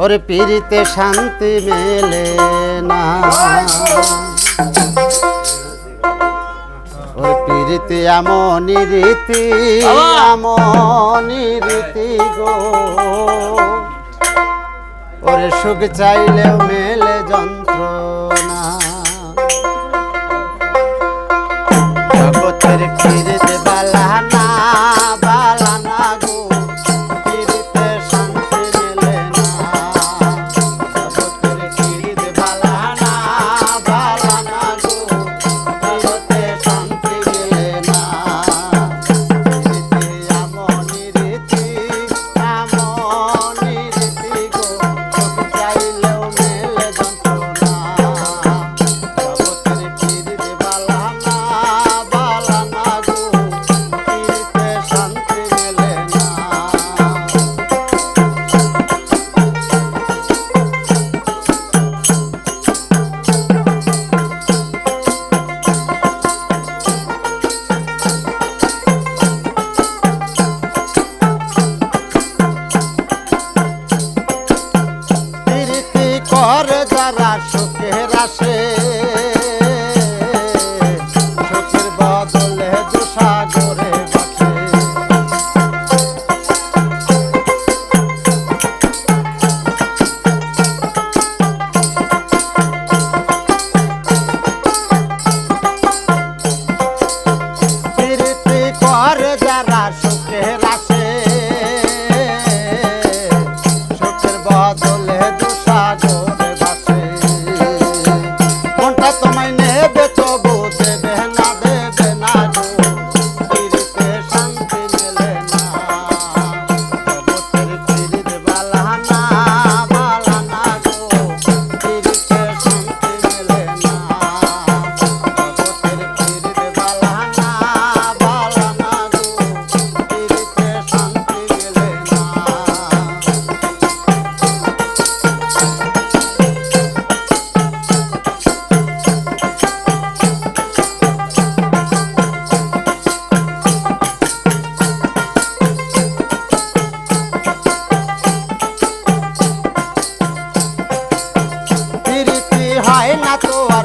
ওর পীড়িতে শান্তি মেলে না। ওর পীড়িতে আমনি রীতি আমনি রীতি গো। ওরে সুখ চাইলেও মেলে যন্ত্রণা। জগতের পীড়িতে